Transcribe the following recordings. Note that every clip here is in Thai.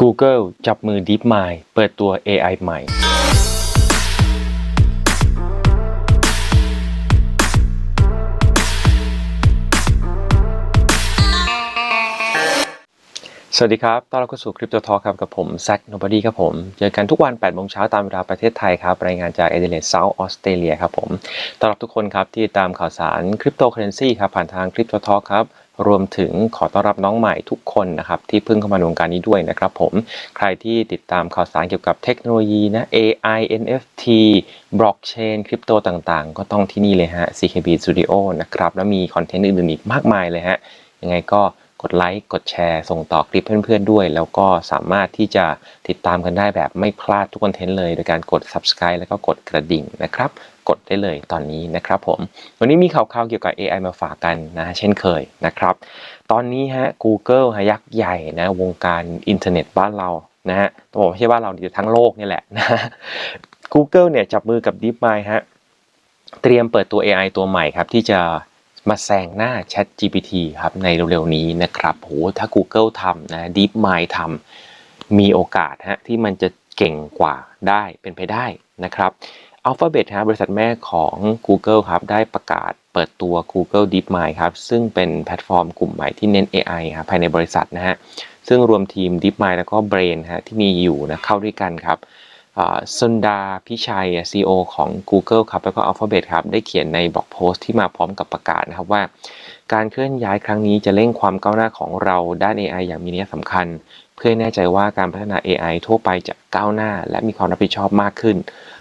Google จับมือ DeepMind เปิดตัว AI ใหม่ สวัสดีครับ ต้อนรับเข้าสู่คริปโตทอครับกับผมแซคโนบอดี้ครับผม เจอกันทุกวัน 8 โมงเช้าตามเวลาประเทศไทยครับ รายงานจากเอเดเลดเซาท์ออสเตรเลียครับผม ต้อนรับทุกคนครับที่ตามข่าวสารคริปโตเคอเรนซีครับผ่านทางคริปโตทอครับ รวมถึงขอต้อนรับน้องใหม่ทุกคนนะครับที่เพิ่งเข้ามาในวงการนี้ด้วยนะครับผม ใครที่ติดตามข่าวสารเกี่ยวกับเทคโนโลยีนะ AI NFT บล็อกเชนคริปโตต่างๆ ก็ต้องที่นี่เลยฮะ CKB Studio นะครับ แล้วมีคอนเทนต์อื่นๆอีกมากมายเลยฮะ ยังไงก็ ดไลค์ กดแชร์ ส่งต่อคลิปเพื่อนๆด้วย แล้วก็สามารถที่จะติดตามกันได้แบบไม่พลาดทุกคอนเทนต์เลย โดยการกด subscribe แล้วก็กดกระดิ่งนะครับ กดได้เลยตอนนี้นะครับผม วันนี้มีข่าวๆเกี่ยวกับ AI มาฝากกันนะเช่นเคยนะครับ ตอนนี้ฮะ Google ฮะยักษ์ใหญ่นะวงการอินเทอร์เน็ตบ้านเรานะฮะต้องบอกไม่ใช่บ้านเราดีทั้งโลกนี่แหละนะ Google เนี่ยจับมือกับ DeepMind ฮะเตรียมเปิดตัว AI ตัวใหม่ครับที่จะ มาแซงหน้า Chat GPT ครับในเร็วๆนี้นะครับโหถ้า Google ทำนะ DeepMind ทำมีโอกาสฮะที่มันจะเก่งกว่าได้เป็นไปได้นะครับ Alphabet ฮะบริษัทแม่ของ Google ครับได้ประกาศเปิดตัว Google DeepMind ครับซึ่งเป็นแพลตฟอร์มกลุ่มใหม่ที่เน้น AI ครับภายในบริษัทนะฮะซึ่งรวมทีม DeepMind แล้วก็ Brain ฮะที่มีอยู่นะเข้าด้วยกันครับ สุนดาพิชัย CEO ของ Google ครับ แล้วก็ Alphabet ครับ ได้เขียนในบล็อกโพสต์ที่มาพร้อมกับประกาศนะครับว่า การเคลื่อนย้ายครั้งนี้จะเร่งความก้าวหน้าของเราด้าน AI อย่างมีนัยสำคัญ เพื่อแน่ใจว่าการพัฒนา AI ทั่วไปจะก้าวหน้า และมีความรับผิดชอบมากขึ้น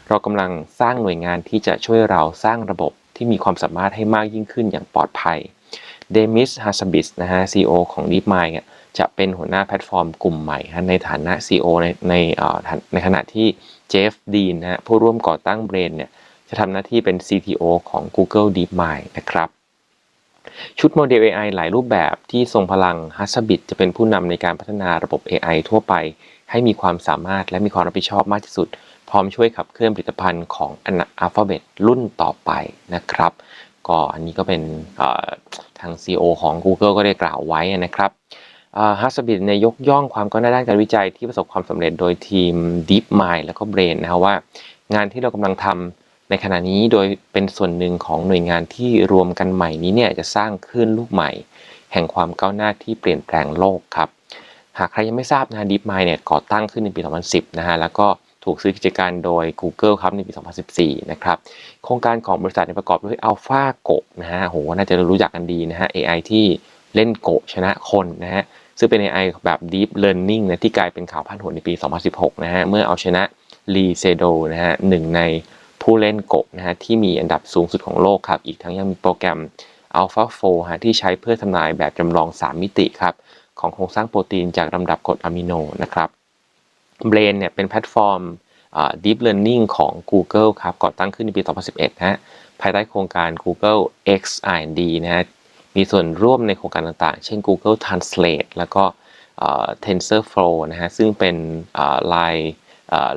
เรากำลังสร้างหน่วยงานที่จะช่วยเราสร้างระบบที่มีความสามารถให้มากยิ่งขึ้นอย่างปลอดภัยเดมิสฮาสบิสนะฮะ CEO ของ DeepMind เนี่ย จะเป็นหัวหน้าแพลตฟอร์มกลุ่มใหม่ในฐานะ CEO ในในในขณะที่เจฟดีนนะฮะผู้ร่วมก่อตั้งเบรนเนี่ยจะทำหน้าที่เป็น CTO ของ Google DeepMind นะครับ ชุดโมเดล AI หลายรูปแบบที่ทรงพลัง h a s b i t จะเป็นผู้นำในการพัฒนาระบบ AI ทั่วไป ให้มีความสามารถและมีความรับผิดชอบมากที่สุด พร้อมช่วยขับเคลื่อนผลิตภัณฑ์ของ Alphabet รุ่นต่อไปนะครับก็อันนี้ก็เป็นทาง CEO ของ Google ก็ได้กล่าวไว้นะครับ ฮัสบิทเนี่ยยกย่องความก้าวหน้าด้านการวิจัยที่ประสบความสำเร็จโดยทีม DeepMind แล้วก็ Brain นะครับว่า งานที่เรากำลังทำในขณะนี้โดยเป็นส่วนหนึ่งของหน่วยงานที่รวมกันใหม่นี้เนี่ยจะสร้างขึ้นลูกใหม่ แห่งความก้าวหน้าที่เปลี่ยนแปลงโลกครับ หากใครยังไม่ทราบนะ DeepMind เนี่ยก่อตั้งขึ้นในปี 2010 นะฮะแล้วก็ถูกซื้อกิจการโดย Google ครับในปี 2014 นะครับ โครงการของบริษัทประกอบด้วย AlphaGo นะฮะโหน่าจะรู้จักกันดีนะฮะ AI ที่เล่นโกชนะคนนะฮะ ซึ่งเป็น AI แบบ Deep Learning นะที่กลายเป็นข่าวพันหัวในปี 2016 นะฮะ เมื่อเอาชนะลีเซโดนะฮะหนึ่งในผู้เล่นโกนะฮะที่มีอันดับสูงสุดของโลกครับ อีกทั้งยังมีโปรแกรม AlphaFo ฮะที่ใช้เพื่อทำนายแบบจำลอง 3 มิติครับ ของโครงสร้างโปรตีนจากลำดับกรดอะมิโนนะครับ Brain เนี่ยเป็นแพลตฟอร์ม Deep Learning ของ Google ครับ ก่อตั้งขึ้นในปี 2011 นะฮะ ภายใต้โครงการ Google X R&D นะฮะ มีส่วนร่วมในโครงการต่างๆ เช่น Google Translate แล้วก็ TensorFlow นะฮะ ซึ่งเป็นลาย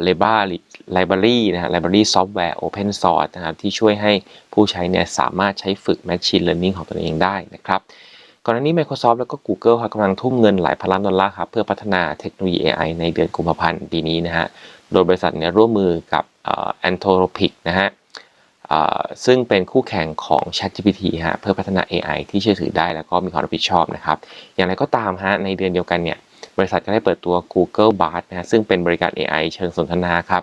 library library นะฮะ library software open source นะครับที่ช่วยให้ผู้ใช้เนี่ยสามารถใช้ฝึก machine learning ของตัวเองได้นะครับก่อนหน้านี้ Microsoft แล้วก็ Google ครับกำลังทุ่มเงินหลายพันล้านดอลลาร์ครับเพื่อพัฒนาเทคโนโลยี AI ในเดือนกุมภาพันธ์ปีนี้นะฮะ โดยบริษัทเนี่ยร่วมมือกับ Anthropic นะฮะ ซึ่งเป็นคู่แข่งของ ChatGPT ฮะเพื่อพัฒนา AI ที่เชื่อถือได้แล้วก็มีความรับผิดชอบนะครับ อย่างไรก็ตามฮะในเดือนเดียวกันเนี่ยบริษัทก็ได้เปิดตัว Google Bard นะฮะซึ่งเป็นบริการ AI เชิงสนทนาครับ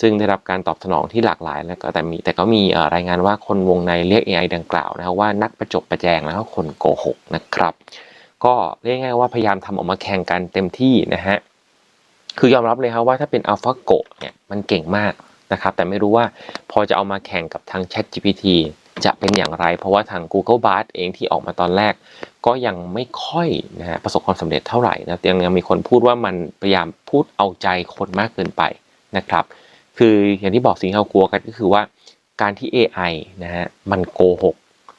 ซึ่งได้รับการตอบสนองที่หลากหลายแล้วก็แต่มีแต่ก็มีรายงานว่าคนวงในเรียก AI ดังกล่าวนะครับว่านักประจบประแจงแล้วก็คนโกหกนะครับ ก็เรียกง่ายว่าพยายามทำออกมาแข่งกันเต็มที่นะฮะคือยอมรับเลยครับว่าถ้าเป็น AlphaGo เนี่ยมันเก่งมาก นะครับ แต่ไม่รู้ว่าพอจะเอามาแข่งกับทาง Chat GPT จะเป็นอย่างไร เพราะว่าทาง Google Bard เองที่ออกมาตอนแรก ก็ยังไม่ค่อยนะฮะประสบความสำเร็จเท่าไหร่นะยังยังมีคนพูดว่ามันพยายามพูดเอาใจคนมากเกินไปนะครับ คืออย่างที่บอกสิ่งที่เรากลัวกันก็คือว่าการที่ AI นะฮะมันโกหก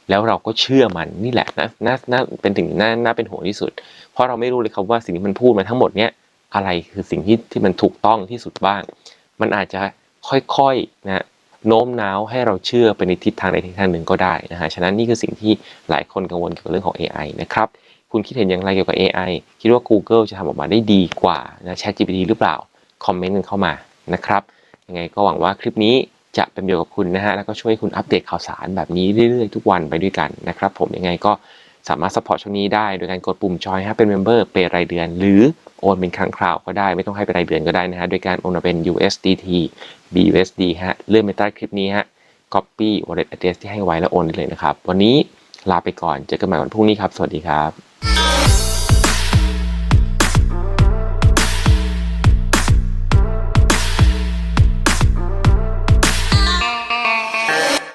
แล้วเราก็เชื่อมันนี่แหละนะน่าน่าเป็นถึงน่าน่าเป็นห่วงที่สุด เพราะเราไม่รู้เลยครับว่าสิ่งที่มันพูดมาทั้งหมดเนี้ยอะไรคือสิ่งที่ที่มันถูกต้องที่สุดบ้าง มันอาจจะ ค่อยๆนะโน้มน้าวให้เราเชื่อไปในทิศทางใดทิศทางหนึ่งก็ได้นะฮะฉะนั้นนี่คือสิ่งที่หลายคนกังวลเกี่ยวกับเรื่องของ AI นะครับคุณคิดเห็นอย่างไรเกี่ยวกับ AI คิดว่า Google จะทำออกมาได้ดีกว่านะ ChatGPT หรือเปล่า คอมเมนต์กันเข้ามานะครับยังไงก็หวังว่าคลิปนี้จะเป็นประโยชน์กับคุณนะฮะแล้วก็ช่วยคุณอัปเดตข่าวสารแบบนี้เรื่อยๆทุกวันไปด้วยกันนะครับ ผมยังไงก็ สามารถสปอร์ตช่องนี้ได้โดยการกดปุ่มจอยฮะเป็นเมมเบอร์เปรายเดือน หรือโอนเป็นครั้งคราวก็ได้ไม่ต้องให้เป็นรายเดือนก็ได้นะฮะโดยการโอนมาเป็น USDT BUSD ฮะเลื่อนไปใต้คลิปนี้ฮะ copy wallet address ที่ให้ไว้แล้วโอนได้เลยนะครับ วันนี้ลาไปก่อนเจอกันใหม่วันพรุ่งนี้ครับ สวัสดีครับ